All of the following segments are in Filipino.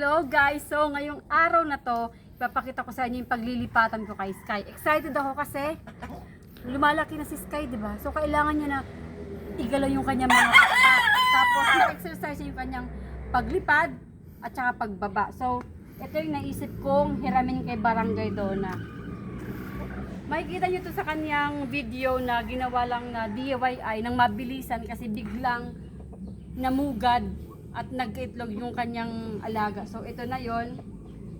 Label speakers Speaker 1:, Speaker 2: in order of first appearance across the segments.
Speaker 1: Hello guys! So ngayong araw na to, ipapakita ko sa inyo yung paglilipatan ko kay Sky. Excited ako kasi lumalaki na si Sky, di ba? So kailangan niya na igalaw yung kanyang mga pakpak. Tapos na-exercise niya yung kanyang paglipad at saka pagbaba. So ito yung naisip kong hiramin kay Barangay Dona. Makikita nyo to sa kanyang video na ginawa lang na DIY ng mabilisan kasi biglang namugad at nag-itlog yung kanyang alaga. So ito na yon.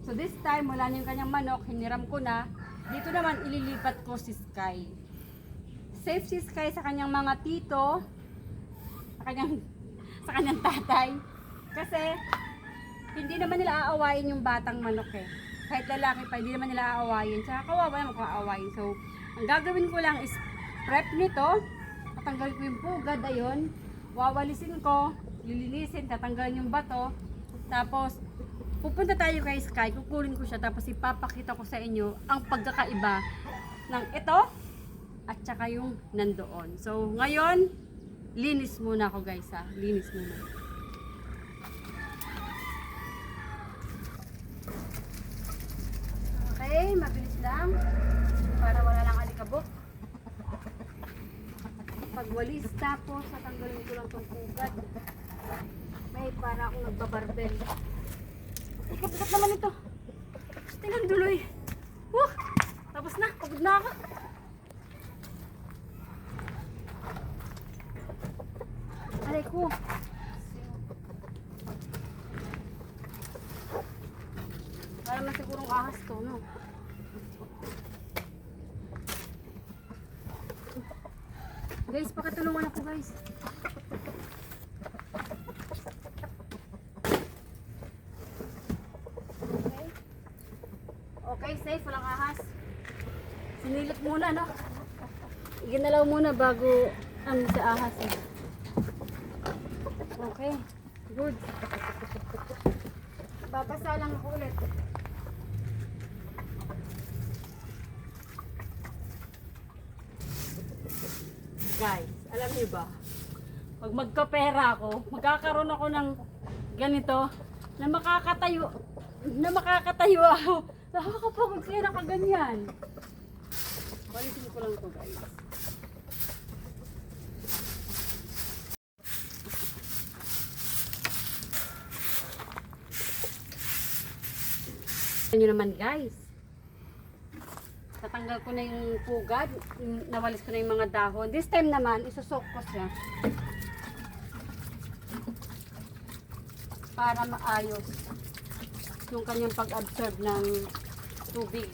Speaker 1: So this time wala na yung kanyang manok, hiniram ko na. Dito naman ililipat ko si Sky. Safe si Sky sa kanyang mga tito, sa kanyang sa kanyang tatay. Kasi hindi naman nila aawayin yung batang manok eh. Kahit lalaki pa, hindi naman nila aawayin. Tsaka kawawa naman kung aawayin. So, ang gagawin ko lang is prep nito. Tatanggalin ko yung pugad, ayun. Wawalisin ko, lilinisin, tatanggalin yung bato. Tapos, pupunta tayo kay Sky, kukunin ko siya, tapos ipapakita ko sa inyo ang pagkakaiba ng ito at saka yung nandoon. So, ngayon, linis muna ako guys ha. Linis muna. Okay, mabilis lang. Para wala lang alikabok. Pagwalis tapos tatanggalin ko lang tong pugad. Para akong nagbabarbel. Ikapikat naman ito. Tingnan duloy. Woo! Tapos na, pagod na ako. Aray ko. Para man sigurong ahas to, no? Guys, pakatulungan ako guys. Okay. Okay, safe. Walang ahas. Sinilip muna, no? Iginalaw muna bago ang sa ahas. Eh. Okay. Good. Babasa lang ako ulit. Guys, alam niyo ba? Pag magkapera ako, magkakaroon ako ng ganito na makakatayo na makakatayo ako. Nakakapagod kaya nakaganyan. Balisin ko lang to guys. Ano naman guys? Tatanggal ko na yung pugad, nawalis ko na yung mga dahon. This time naman, isusok ko siya. Para maayos yung kanyang pag-absorb ng tubig.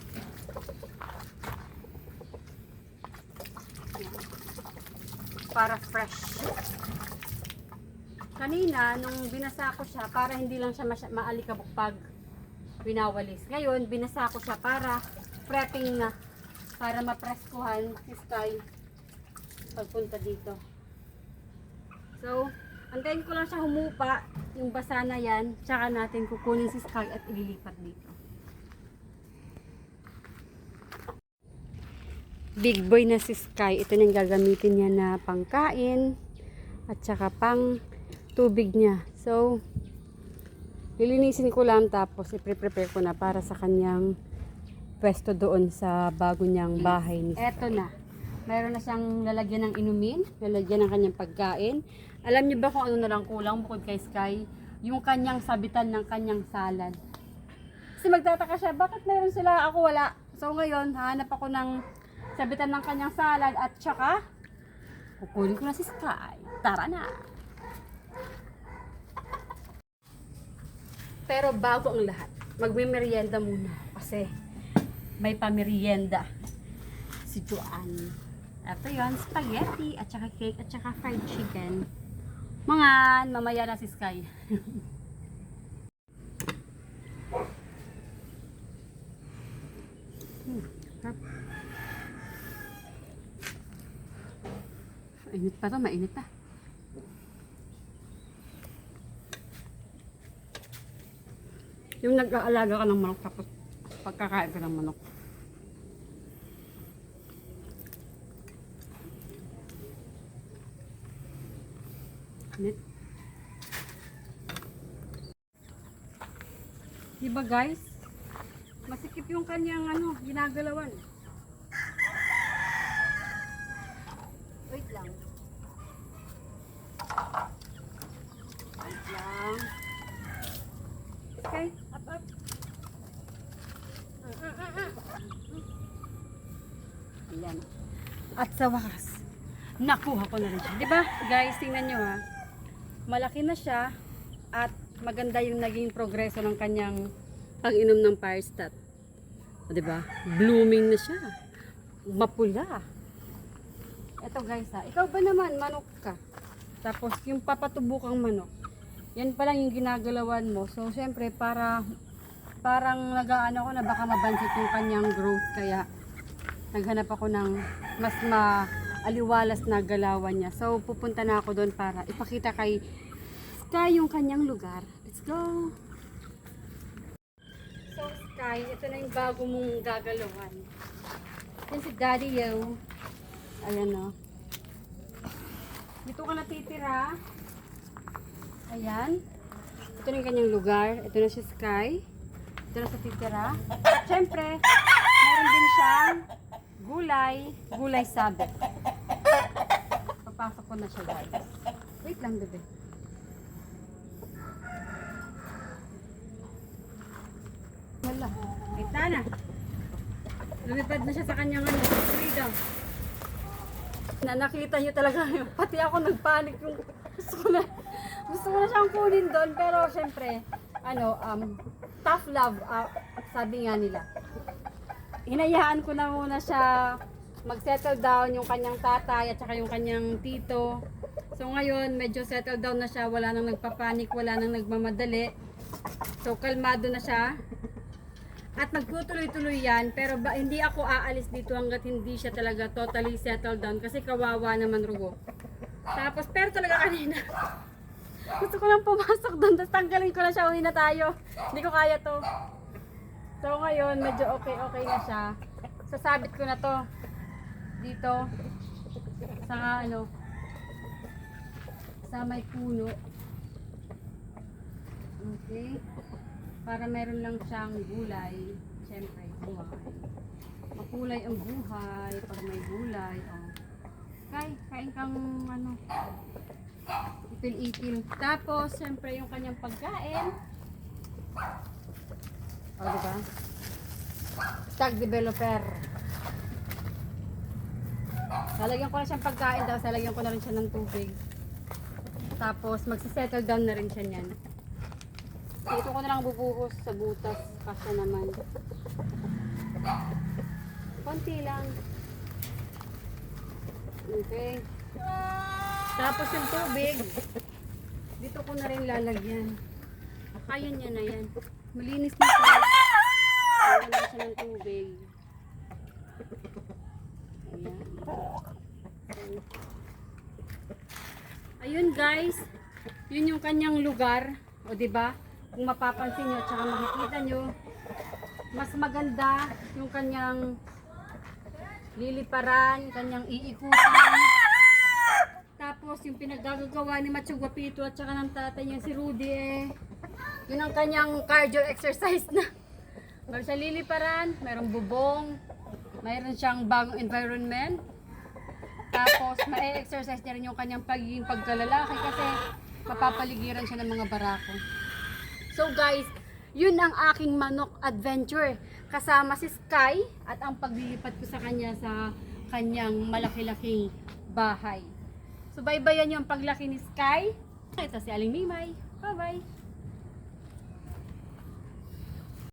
Speaker 1: Para fresh. Kanina, nung binasa ko siya, para hindi lang siya maalikabok pag winawalis. Ngayon, binasa ko siya para prepping na. Para mapreskuhan si Sky pagpunta dito. So, antayin ko lang siya humupa, yung basa na yan, tsaka natin kukunin si Sky at ililipat dito. Big boy na si Sky. Ito na yung gagamitin niya na pangkain at saka pang tubig niya. So, lilinisin ko lang tapos i-prepare ko na para sa kanyang pwesto doon sa bago niyang bahay ni Eto na. Meron na siyang lalagyan ng inumin, lalagyan ng kanyang pagkain. Alam niyo ba kung ano na lang kulang bukod kay Sky? Yung kanyang sabitan ng kanyang salad. Kasi magtataka siya, bakit meron sila, ako wala. So ngayon, hanap ako ng sabitan ng kanyang salad at saka kukunin ko na si Sky. Tara na! Pero bago ang lahat, magme-merienda muna kasi may pamerienda si Joanne. Ito yon spaghetti at saka cake at saka fried chicken. Mga mamaya na si Sky. Mainit pa to, mainit pa. Yung nag-aalaga ka ng manok tapos pagkakain ka ng manok. Init. Diba guys? Masikip yung kanyang ano, ginagalawan. Wait lang. Wait lang. Okay, up, up. Ah, ah, ah, ah. Ayan. At sa wakas, nakuha ko na rin siya. Diba guys, tingnan nyo ha. Malaki na siya at maganda yung naging progreso ng kanyang pag-inom ng Firestat. O, diba? Blooming na siya. Mapula. Ito guys ha, ikaw ba naman manok ka? Tapos yung papatubo kang manok. Yan pa lang yung ginagalawan mo. So syempre para parang nagaano ko na baka mabansit yung kanyang growth kaya naghanap ako ng mas maaliwalas na galawan niya. So pupunta na ako doon para ipakita kay Sky yung kanyang lugar. Let's go! So Sky, ito na yung bago mong gagalawan. Yan si Daddy Yo. Ayan o. Dito ka natitira. Ayan. Ito na yung kanyang lugar. Ito na si Sky. Ito na sa titira. Siyempre, meron din siyang gulay. Gulay sabit. Papasok ko na siya guys. Wait lang bebe. Wala. Kita na. Lumipad na siya sa kanyang ano, freedom. Na nakita niyo talaga, pati ako nagpanik yung gusto ko na, gusto ko na siyang kunin doon, pero syempre, ano, um, tough love, ah, sabi nga nila. Hinayaan ko na muna siya mag-settle down yung kanyang tatay at saka yung kanyang tito. So ngayon, medyo settle down na siya, wala nang nagpapanik, wala nang nagmamadali. So kalmado na siya. At magtutuloy-tuloy yan, pero ba, hindi ako aalis dito hanggat hindi siya talaga totally settled down kasi kawawa naman rugo. Tapos, pero talaga kanina, gusto ko lang pumasok doon, tapos tanggalin ko na siya, uwi na tayo. Hindi ko kaya to. So ngayon, medyo okay-okay na siya. Sasabit ko na to dito sa ano sa may puno. Okay para meron lang siyang gulay. Siyempre, buhay. Makulay ang buhay pag may gulay. Oh. Kay, kain kang ano, ipil-ipil. Tapos, siyempre, yung kanyang pagkain. O, oh, diba? Stag developer. Lalagyan ko na siyang pagkain daw. Lalagyan ko na rin siya ng tubig. Tapos, magsisettle down na rin siya niyan. Dito ko na lang bubuhos sa butas. Kasya naman. Konti lang. Okay. Tapos yung tubig, dito ko na rin lalagyan. Kaya niya na yan. Malinis na siya. Na siya ng tubig. Ayan. Ayun guys, yun yung kanyang lugar. O ba? Kung mapapansin nyo, tsaka makikita nyo, mas maganda yung kanyang liliparan, kanyang iikutan. Tapos yung pinaggagawa ni Macho Guapito at saka ng tatay niya si Rudy eh, yun ang kanyang cardio exercise na. Meron siya liliparan, merong bubong, mayroon siyang bagong environment. Tapos, ma-exercise niya rin yung kanyang pagiging pagkalalaki kasi mapapaligiran siya ng mga barako. So guys, yun ang aking manok adventure. Kasama si Sky at ang paglilipat ko sa kanya sa kanyang malaki-laking bahay. So bye-bye yan yung paglaki ni Sky. Ito si Aling Mimay. Bye-bye.